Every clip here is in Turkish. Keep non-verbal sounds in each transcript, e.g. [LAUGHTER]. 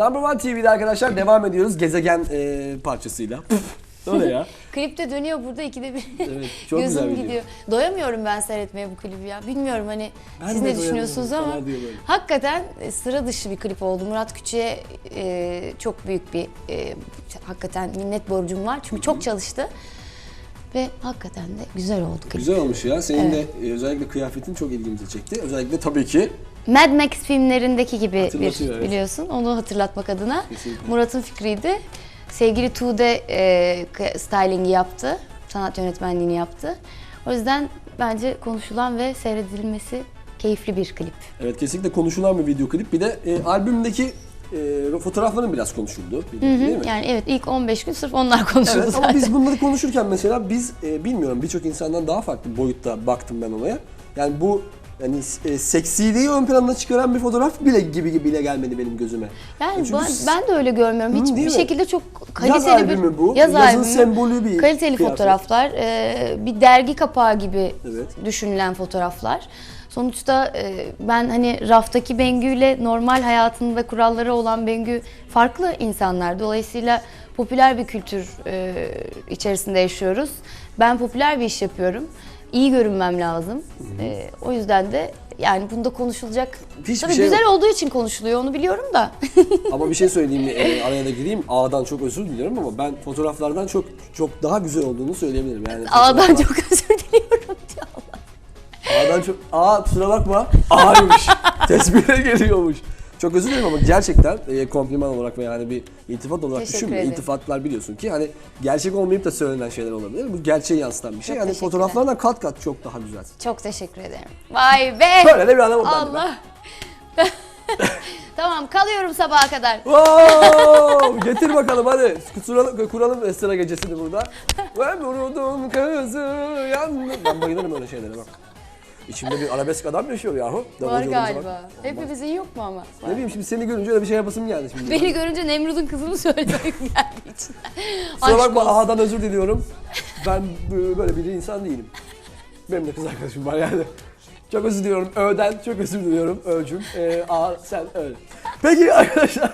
Number One TV'de arkadaşlar devam ediyoruz gezegen e, parçasıyla. [LAUGHS] ne ya? [LAUGHS] Klip de dönüyor burada ikide bir. Evet, çok [LAUGHS] Gözüm güzel video. gidiyor. Doyamıyorum ben seyretmeye bu klibi ya. Bilmiyorum hani Ben siz de ne düşünüyorsunuz ama böyle. hakikaten e, sıra dışı bir klip oldu. Murat Küçük'e e, çok büyük bir e, hakikaten minnet borcum var. Çünkü çok çalıştı. Ve hakikaten de güzel oldu klip. Güzel olmuş ya. Senin de e, özellikle kıyafetin çok ilgimizi çekti. Özellikle tabii ki Mad Max filmlerindeki gibi bir evet. biliyorsun. Onu hatırlatmak adına. Murat'ın fikriydi. Sevgili Tuğde e, stylingi yaptı. Sanat yönetmenliğini yaptı. O yüzden bence konuşulan ve seyredilmesi keyifli bir klip. evet kesinlikle konuşulan bir video klip. Bir de e, albümdeki e, fotoğrafların biraz konuşuldu. Değil mi? Yani evet ilk 15 gün sırf onlar konuşuldu Evet zaten. ama biz bunları konuşurken mesela biz e, bilmiyorum birçok insandan daha farklı boyutta baktım ben olaya. Yani bu yani e, seksiliği ön plana çıkaran bir fotoğraf bile gibi gibi bile gelmedi benim gözüme. Yani Çünkü ben, ben de öyle görmüyorum. Hiç bir mi? şekilde çok Yaz kaliteli albümü bir bu. yaz Yazın albümü. sembolü bir Kaliteli kıyafet. fotoğraflar, e, bir dergi kapağı gibi Evet. düşünülen fotoğraflar. Sonuçta e, ben hani raftaki Bengü ile normal hayatında kuralları olan Bengü farklı insanlar. Dolayısıyla popüler bir kültür e, içerisinde yaşıyoruz. Ben popüler bir iş yapıyorum. İyi görünmem lazım. E, o yüzden de yani bunda konuşulacak. Hiçbir Tabii şey güzel yok. olduğu için konuşuluyor onu biliyorum da. [LAUGHS] Ama bir şey söyleyeyim mi? [LAUGHS] E, araya da gireyim. A'dan çok özür diliyorum ama ben fotoğraflardan çok çok daha güzel olduğunu söyleyebilirim. Yani A'dan çok özür diliyorum diyor. A'dan çok... A kusura bakma. A'ymış. [LAUGHS] Tespihe geliyormuş. Çok özür dilerim ama gerçekten e, kompliman olarak ve yani bir iltifat olarak Teşekkür düşünme. ederim. İltifatlar biliyorsun ki hani gerçek olmayıp da söylenen şeyler olabilir. Bu gerçeği yansıtan bir şey. Çok Yani teşekkürler. fotoğraflardan kat kat çok daha güzel. Çok teşekkür ederim. Vay be! Böyle de bir adamım ben de. Allah. [LAUGHS] tamam kalıyorum sabaha kadar. Wow! Getir bakalım hadi. Kuralım, kuralım Esra gecesini burada. Ve vurudun kızı yandı. Ben bayılırım öyle şeylere bak. İçimde bir arabesk adam yaşıyor yahu. Var Davulcu olunca bak. galiba. Hepimizin yok mu ama? Ne bileyim şimdi seni görünce öyle bir şey yapasım geldi şimdi. Beni görünce Nemrut'un kızını söylemek geldi içinden. Kusura Aşk bakma olsun. Aha'dan özür diliyorum. Ben b- böyle bir insan değilim. Benim de kız arkadaşım var yani. Çok özür diliyorum. Ö'den çok özür diliyorum. Ö'cüm. Ee, A sen öyle. Peki arkadaşlar.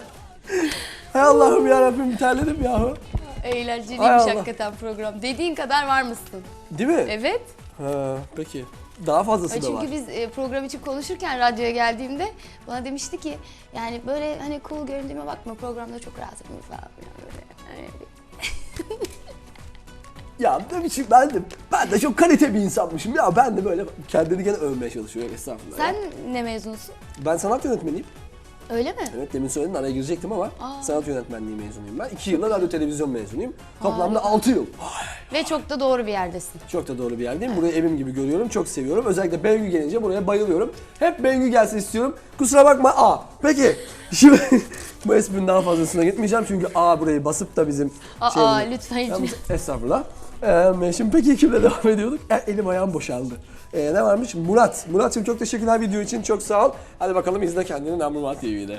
Hay Allah'ım yarabbim terledim yahu. Hay Eğlenceliymiş Allah. hakikaten program. Dediğin kadar var mısın? Değil mi? Evet. Ha, peki. Daha fazlası da var. Çünkü biz e, program için konuşurken radyoya geldiğimde bana demişti ki yani böyle hani cool göründüğüme bakma programda çok rahatım falan. Böyle, hani [LAUGHS] Ya ne biçim ben de, ben de çok kalite bir insanmışım. Ya ben de böyle kendini gene övmeye çalışıyor. Estağfurullah. Sen ya. ne mezunsun? Ben sanat yönetmeniyim. Öyle mi? Evet demin söyledin araya girecektim ama Aa. sanat yönetmenliği mezunuyum ben. İki yılda radyo televizyon mezunuyum. Toplamda altı yıl. Ve çok da doğru bir yerdesin. Çok da doğru bir yerdeyim. Burayı evim gibi görüyorum. Çok seviyorum. Özellikle Bengü gelince buraya bayılıyorum. Hep Bengü gelsin istiyorum. Kusura bakma A. Peki. Şimdi [LAUGHS] bu esprinin daha fazlasına gitmeyeceğim. Çünkü A burayı basıp da bizim Aa, şeyimizi- lütfen hiç- Yalnız Estağfurullah. Ee, şimdi peki kimle [LAUGHS] devam ediyorduk? E, elim ayağım boşaldı. Ee, ne varmış? Murat. Murat'cığım çok teşekkürler video için. Çok sağ ol. Hadi bakalım izle kendini Number One TV'de.